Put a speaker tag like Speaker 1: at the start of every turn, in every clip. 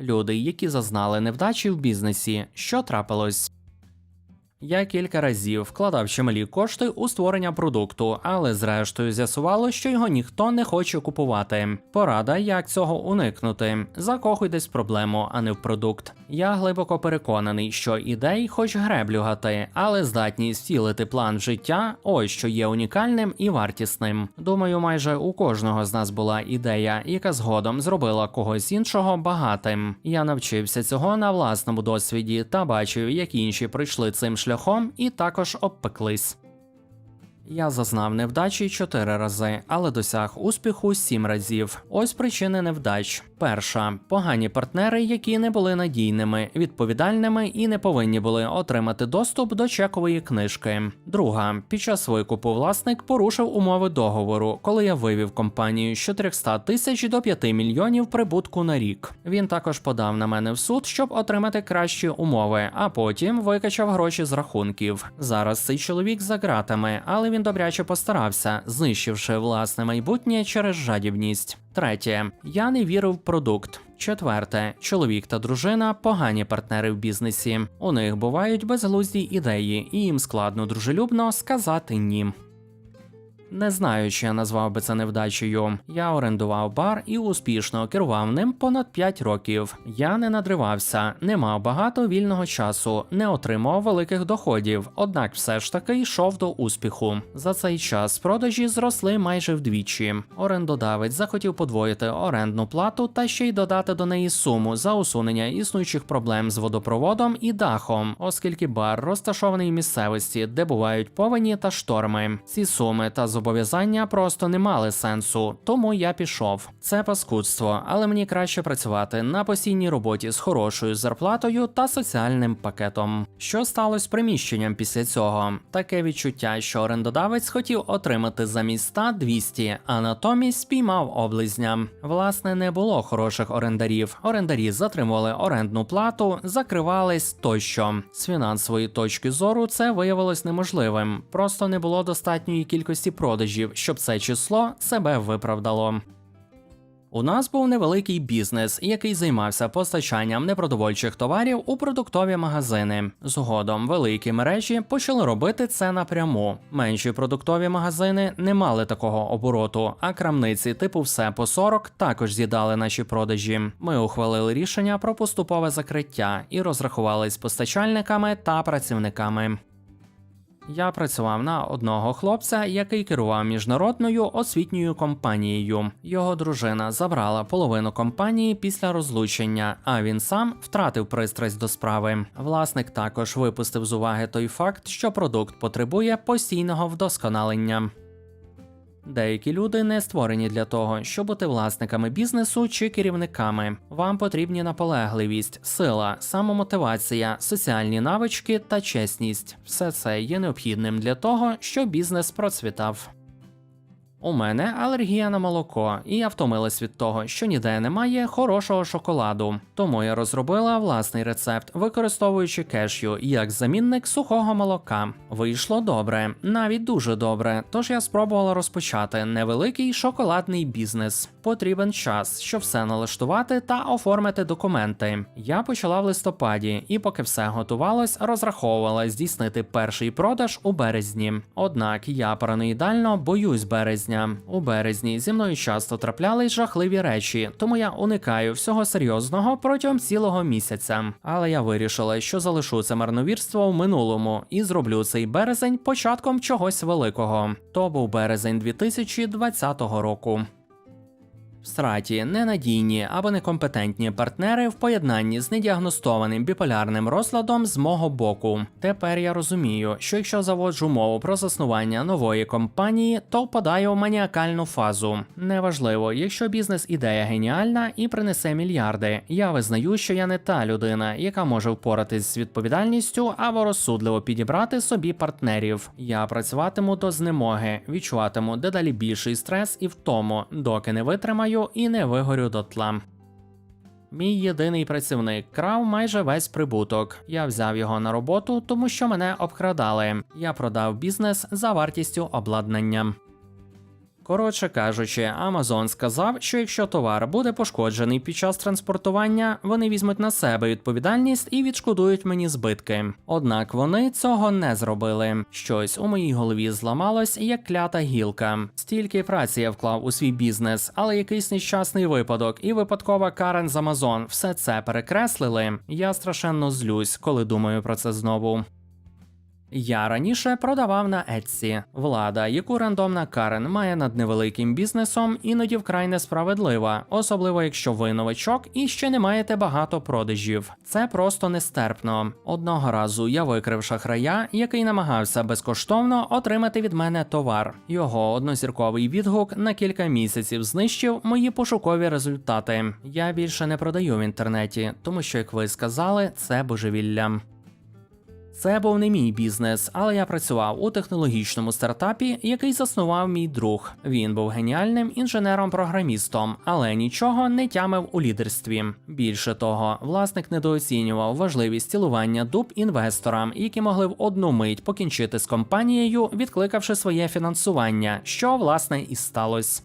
Speaker 1: Люди, які зазнали невдачі в бізнесі, що трапилось. Я кілька разів вкладав чималі кошти у створення продукту, але зрештою з'ясувало, що його ніхто не хоче купувати. Порада, як цього уникнути. Закохуйтесь в проблему, а не в продукт. Я глибоко переконаний, що ідей хоч греблю гати, але здатність втілити план життя ось що є унікальним і вартісним. Думаю, майже у кожного з нас була ідея, яка згодом зробила когось іншого багатим. Я навчився цього на власному досвіді та бачив, як інші пройшли цим шляхом і також обпеклись. Я зазнав невдачі чотири рази, але досяг успіху 7 разів. Ось причини невдач. Перша погані партнери, які не були надійними, відповідальними і не повинні були отримати доступ до чекової книжки. Друга під час викупу власник порушив умови договору, коли я вивів компанію з 400 тисяч до 5 мільйонів прибутку на рік. Він також подав на мене в суд, щоб отримати кращі умови, а потім викачав гроші з рахунків. Зараз цей чоловік за ґратами, але він добряче постарався, знищивши власне майбутнє через жадібність. Третє, я не вірив в продукт. Четверте, чоловік та дружина погані партнери в бізнесі. У них бувають безглузді ідеї, і їм складно дружелюбно сказати ні. Не знаю, чи я назвав би це невдачею. Я орендував бар і успішно керував ним понад 5 років. Я не надривався, не мав багато вільного часу, не отримав великих доходів, однак все ж таки йшов до успіху. За цей час продажі зросли майже вдвічі. Орендодавець захотів подвоїти орендну плату та ще й додати до неї суму за усунення існуючих проблем з водопроводом і дахом, оскільки бар розташований в місцевості, де бувають повені та шторми. Ці суми та зобов'язання просто не мали сенсу, тому я пішов. Це паскудство, але мені краще працювати на постійній роботі з хорошою зарплатою та соціальним пакетом. Що сталося з приміщенням після цього? Таке відчуття, що орендодавець хотів отримати замість 100 200, а натомість спіймав облизня. Власне, не було хороших орендарів. Орендарі затримували орендну плату, закривались тощо. З фінансової точки зору це виявилось неможливим. Просто не було достатньої кількості продажів, щоб це число себе виправдало. У нас був невеликий бізнес, який займався постачанням непродовольчих товарів у продуктові магазини. Згодом великі мережі почали робити це напряму. Менші продуктові магазини не мали такого обороту, а крамниці типу все по 40 також з'їдали наші продажі. Ми ухвалили рішення про поступове закриття і розрахувались з постачальниками та працівниками. Я працював на одного хлопця, який керував міжнародною освітньою компанією. Його дружина забрала половину компанії після розлучення, а він сам втратив пристрасть до справи. Власник також випустив з уваги той факт, що продукт потребує постійного вдосконалення. Деякі люди не створені для того, щоб бути власниками бізнесу чи керівниками. Вам потрібні наполегливість, сила, самомотивація, соціальні навички та чесність. Все це є необхідним для того, щоб бізнес процвітав. У мене алергія на молоко, і я втомилась від того, що ніде немає хорошого шоколаду. Тому я розробила власний рецепт, використовуючи кешю як замінник сухого молока. Вийшло добре, навіть дуже добре. Тож я спробувала розпочати невеликий шоколадний бізнес. Потрібен час, щоб все налаштувати та оформити документи. Я почала в листопаді, і поки все готувалось, розраховувала здійснити перший продаж у березні. Однак я параноїдально боюсь березня. У березні зі мною часто траплялись жахливі речі, тому я уникаю всього серйозного протягом цілого місяця. Але я вирішила, що залишу це марновірство в минулому і зроблю цей березень початком чогось великого. То був березень 2020 року. В страті ненадійні або некомпетентні партнери в поєднанні з недіагностованим біполярним розладом з мого боку. Тепер я розумію, що якщо заводжу мову про заснування нової компанії, то впадаю в маніакальну фазу. Неважливо, якщо бізнес-ідея геніальна і принесе мільярди. Я визнаю, що я не та людина, яка може впоратись з відповідальністю або розсудливо підібрати собі партнерів. Я працюватиму до знемоги, відчуватиму дедалі більший стрес і втому, доки не витримаю і не вигорю дотла. Мій єдиний працівник крав майже весь прибуток. Я взяв його на роботу, тому що мене обкрадали. Я продав бізнес за вартістю обладнання. Коротше кажучи, Amazon сказав, що якщо товар буде пошкоджений під час транспортування, вони візьмуть на себе відповідальність і відшкодують мені збитки. Однак вони цього не зробили. Щось у моїй голові зламалось як клята гілка. Стільки праці я вклав у свій бізнес, але якийсь нещасний випадок і випадкова Карен з Amazon все це перекреслили. Я страшенно злюсь, коли думаю про це знову. Я раніше продавав на Etsy. Влада, яку рандомна Карен має над невеликим бізнесом, іноді вкрай несправедлива, особливо якщо ви новачок і ще не маєте багато продажів. Це просто нестерпно. Одного разу я викрив шахрая, який намагався безкоштовно отримати від мене товар. Його однозірковий відгук на кілька місяців знищив мої пошукові результати. Я більше не продаю в інтернеті, тому що, як ви сказали, це божевілля. Це був не мій бізнес, але я працював у технологічному стартапі, який заснував мій друг. Він був геніальним інженером-програмістом, але нічого не тямив у лідерстві. Більше того, власник недооцінював важливість цілування дуб інвесторам, які могли в одну мить покінчити з компанією, відкликавши своє фінансування, що власне і сталося.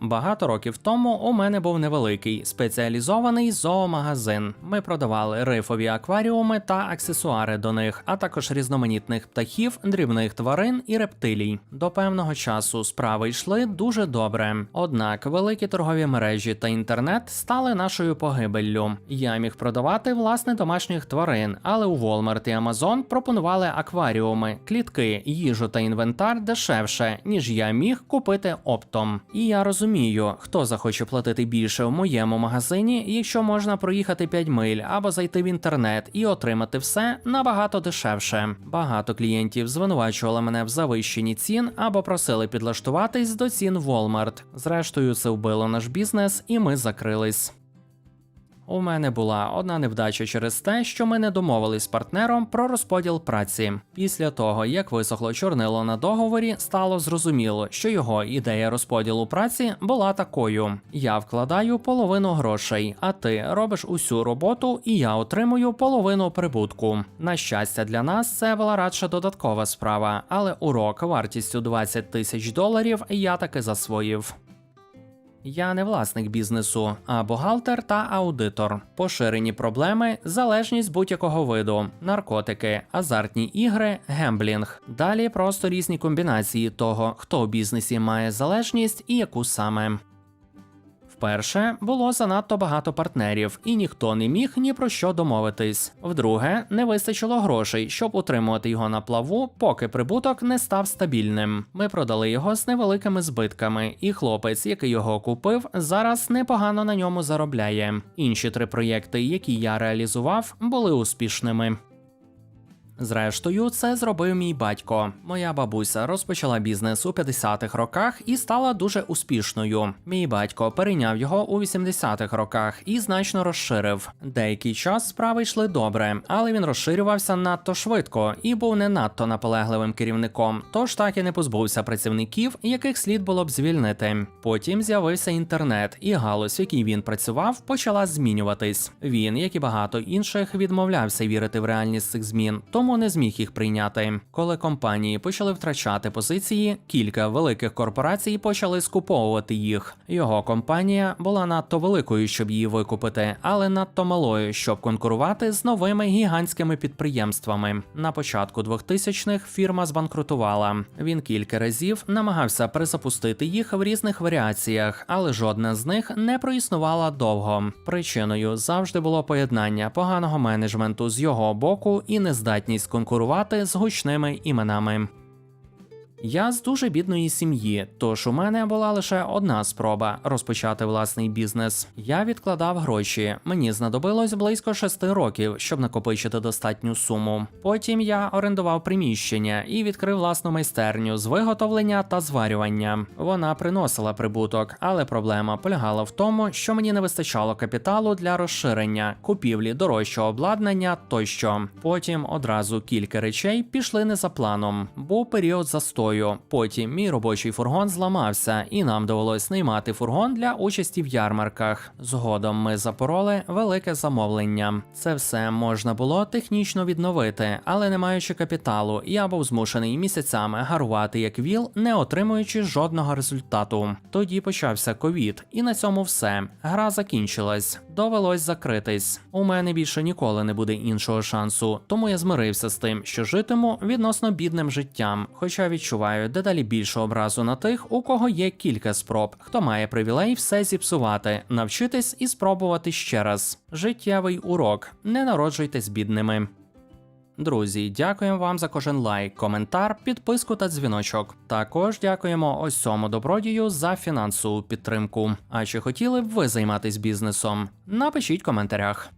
Speaker 1: Багато років тому у мене був невеликий спеціалізований зоомагазин. Ми продавали рифові акваріуми та аксесуари до них, а також різноманітних птахів, дрібних тварин і рептилій. До певного часу справи йшли дуже добре. Однак великі торгові мережі та інтернет стали нашою погибеллю. Я міг продавати власне домашніх тварин, але у Walmart і Amazon пропонували акваріуми, клітки, їжу та інвентар дешевше, ніж я міг купити оптом. І я розумію, хто захоче платити більше в моєму магазині, якщо можна проїхати 5 миль або зайти в інтернет і отримати все набагато дешевше. Багато клієнтів звинувачували мене в завищенні цін або просили підлаштуватись до цін Walmart. Зрештою, це вбило наш бізнес, і ми закрились. У мене була одна невдача через те, що ми не домовились з партнером про розподіл праці. Після того, як висохло чорнило на договорі, стало зрозуміло, що його ідея розподілу праці була такою: я вкладаю половину грошей, а ти робиш усю роботу, і я отримую половину прибутку. На щастя, для нас це була радше додаткова справа, але урок вартістю 20 тисяч доларів я таки засвоїв. Я не власник бізнесу, а бухгалтер та аудитор. Поширені проблеми, залежність будь-якого виду, наркотики, азартні ігри, гемблінг. Далі просто різні комбінації того, хто у бізнесі має залежність і яку саме. Вперше було занадто багато партнерів, і ніхто не міг ні про що домовитись. Вдруге, не вистачило грошей, щоб утримувати його на плаву, поки прибуток не став стабільним. Ми продали його з невеликими збитками, і хлопець, який його купив, зараз непогано на ньому заробляє. Інші три проєкти, які я реалізував, були успішними. Зрештою, це зробив мій батько. Моя бабуся розпочала бізнес у 50-х роках і стала дуже успішною. Мій батько перейняв його у 80-х роках і значно розширив. Деякий час справи йшли добре, але він розширювався надто швидко і був не надто наполегливим керівником, тож так і не позбувся працівників, яких слід було б звільнити. Потім з'явився інтернет, і галузь, в якій він працював, почала змінюватись. Він, як і багато інших, відмовлявся вірити в реальність цих змін, тому не зміг їх прийняти. Коли компанії почали втрачати позиції, кілька великих корпорацій почали скуповувати їх. Його компанія була надто великою, щоб її викупити, але надто малою, щоб конкурувати з новими гігантськими підприємствами. На початку 2000-х фірма збанкрутувала. Він кілька разів намагався перезапустити їх в різних варіаціях, але жодна з них не проіснувала довго. Причиною завжди було поєднання поганого менеджменту з його боку і нездатність конкурувати з гучними іменами. Я з дуже бідної сім'ї, тож у мене була лише одна спроба розпочати власний бізнес. Я відкладав гроші. Мені знадобилось близько шести років, щоб накопичити достатню суму. Потім я орендував приміщення і відкрив власну майстерню з виготовлення та зварювання. Вона приносила прибуток, але проблема полягала в тому, що мені не вистачало капіталу для розширення, купівлі дорожчого обладнання тощо. Потім одразу кілька речей пішли не за планом. Був період застою метою. Потім мій робочий фургон зламався, і нам довелось наймати фургон для участі в ярмарках. Згодом ми запороли велике замовлення. Це все можна було технічно відновити, але не маючи капіталу, я був змушений місяцями гарувати як віл, не отримуючи жодного результату. Тоді почався ковід, і на цьому все. Гра закінчилась. Довелось закритись. У мене більше ніколи не буде іншого шансу, тому я змирився з тим, що житиму відносно бідним життям, хоча відчуваю дедалі більше образу на тих, у кого є кілька спроб, хто має привілей все зіпсувати, навчитись і спробувати ще раз. Життєвий урок: не народжуйтесь бідними. Друзі, дякуємо вам за кожен лайк, коментар, підписку та дзвіночок. Також дякуємо ось цьому добродію за фінансову підтримку. А чи хотіли б ви займатись бізнесом? Напишіть в коментарях.